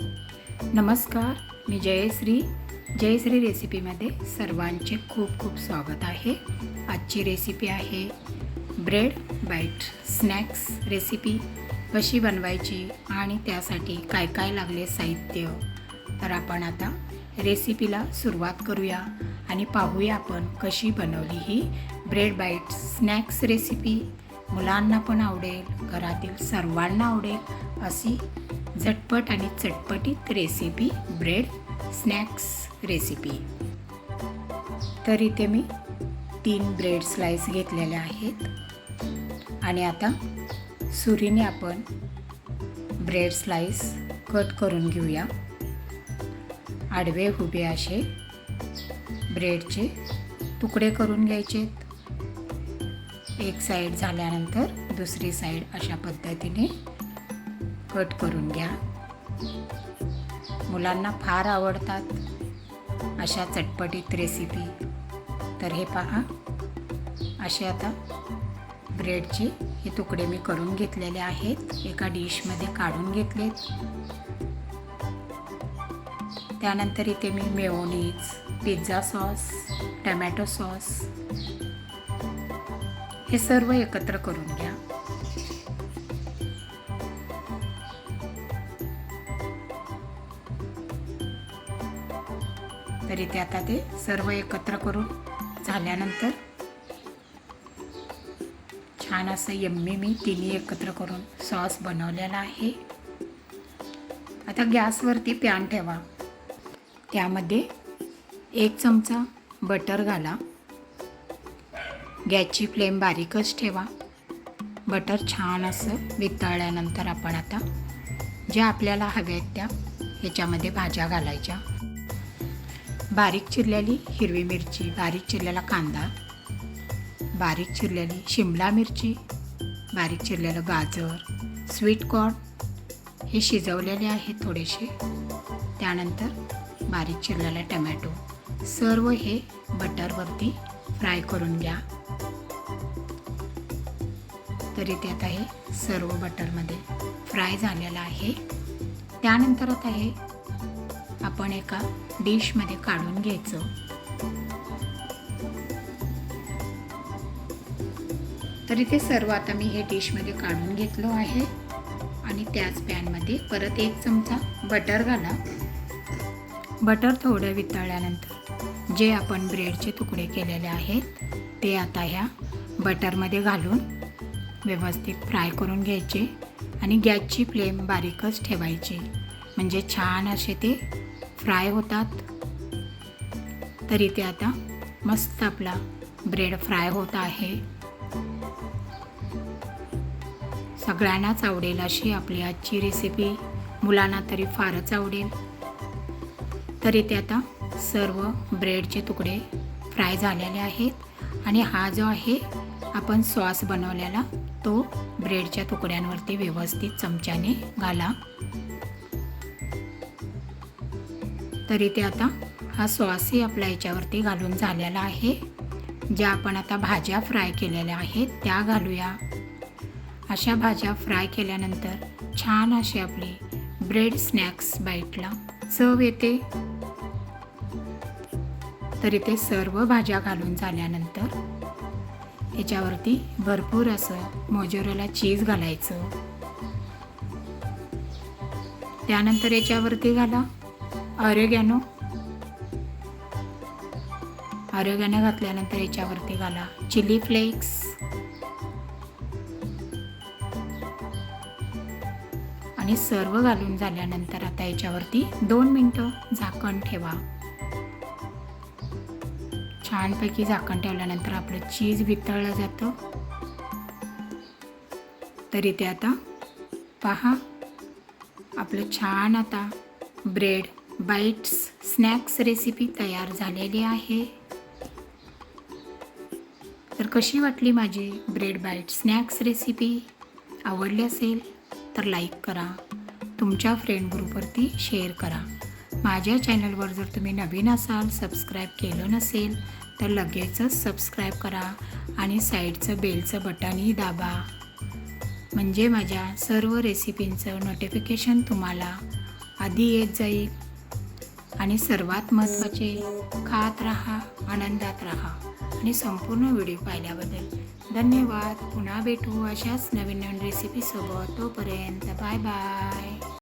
नमस्कार मी जयश्री. जयश्री रेसिपीमध्ये सर्वांचे खूप खूप स्वागत आहे. आजची रेसिपी आहे ब्रेड बाईट स्नॅक्स रेसिपी. कशी बनवायची आणि त्यासाठी काय काय लागले साहित्य? तर आपण आता रेसिपीला सुरुवात करूया आणि पाहूया आपण कशी बनवली ही ब्रेड बाईट स्नॅक्स रेसिपी. मुलांना पण आवडेल घरातील सर्वांना आवडेल अशी झटपट आणि चटपटीत रेसिपी ब्रेड स्नॅक्स रेसिपी तर इथे मी तीन ब्रेड स्लाइस घेतलेल्या आहेत. आणि आता सुरीने आपण ब्रेड स्लाइस कट करून घेऊया. आडवे उभे असे ब्रेडचे तुकडे करून घ्यायचेत एक साईड झाल्यानंतर दुसरी साईड अशा पद्धतीने कट करून घ्या. मुलांना फार आवडतात अशा चटपटीत रेसिपी तर हे पहा. असे आता ब्रेडचे हे तुकडे मी करून घेतलेले आहेत. एका डिशमध्ये काढून घेतलेत. त्यानंतर इथे मी mayonnaise pizza sauce tomato sauce हे सर्व एकत्र करून घ्या. तर इथे आता ते सर्व एकत्र करून झाल्यानंतर छान असं यम्मी मी तिन्ही एकत्र करून सॉस बनवलेला आहे. आता गॅसवरती पॅन ठेवा. त्यामध्ये एक चमचा बटर घाला. गॅसची फ्लेम बारीकच ठेवा. बटर छान असं वितळल्यानंतर आपण आता ज्या आपल्याला हव्या आहेत त्या ह्याच्यामध्ये भाज्या घालायच्या. बारीक चिरलेली हिरवी मिरची बारीक चिरलेला कांदा बारीक चिरलेली शिमला मिरची बारीक चिरलेलं गाजर स्वीट कॉर्न हे शिजवलेले आहेत थोडेसे. त्यानंतर बारीक चिरलेला टमॅटो. सर्व हे बटरवरती फ्राय करून घ्या. तरी ते आता हे सर्व बटरमध्ये फ्राय झालेलं आहे. त्यानंतर आता हे आपण एका डिशमध्ये काढून घ्यायचं. तर इथे सर्व आता मी हे डिशमध्ये काढून घेतलो आहे. आणि त्याच पॅनमध्ये परत एक चमचा बटर घाला. बटर थोडं वितळल्यानंतर जे आपण ब्रेडचे तुकडे केलेले आहेत ते आता ह्या बटरमध्ये घालून व्यवस्थित फ्राय करून घ्यायचे. आणि गॅसची फ्लेम बारीकच ठेवायची. म्हणजे छान असे ते फ्राय होतात. तरी ते आता मस्त आपला ब्रेड फ्राय होत आहे. सगळ्यांनाच आवडेल अशी आपली आजची रेसिपी मुलांना तरी फारच आवडेल. तरी ते आता सर्व ब्रेडचे तुकडे फ्राय झालेले आहेत. आणि हा जो आहे आपण सॉस बनवलेला तो ब्रेडच्या तुकड्यांवरती व्यवस्थित चमच्याने घाला. तरी ते आता हा सॉसही आपल्या याच्यावरती घालून झालेला आहे. ज्या आपण आता भाज्या फ्राय केलेल्या आहेत त्या घालूया. अशा भाज्या फ्राय केल्यानंतर छान अशी आपली ब्रेड स्नॅक्स बाईटला चव येते. तरी ते सर्व भाज्या घालून झाल्यानंतर याच्यावरती भरपूर असं मोजोरेला चीज घालायचं. त्यानंतर याच्यावरती घाला. ऑरेगॅनो ऑरेगॅनो घातल्यानंतर याच्यावरती घाला. Chilli flakes. आणि सर्व घालून झाल्यानंतर आता याच्यावरती दोन मिनटं झाकण ठेवा. छानपैकी झाकण ठेवल्यानंतर आपलं चीज वितळलं जातं. तरी ते आता पहा. आपलं छान आता ब्रेड बाईट्स स्नॅक्स रेसिपी तयार झालेली आहे. तर कशी वाटली माझी ब्रेड बाईट स्नॅक्स रेसिपी? आवडली असेल तर लाईक करा. तुमच्या फ्रेंड ग्रुपवरती शेअर करा. माझ्या चॅनलवर जर तुम्ही नवीन असाल सबस्क्राईब केलं नसेल तर लगेचच सबस्क्राईब करा आणि साईडचं बेलचं बटनही दाबा. म्हणजे माझ्या सर्व रेसिपींचं नोटिफिकेशन तुम्हाला आधी येत जाईल. आणि सर्वात महत्त्वाचे खात राहा आनंदात राहा. आणि संपूर्ण व्हिडिओ पाहिल्याबद्दल धन्यवाद. पुन्हा भेटू अशाच नवीन नवीन रेसिपीसोबत तोपर्यंत बाय बाय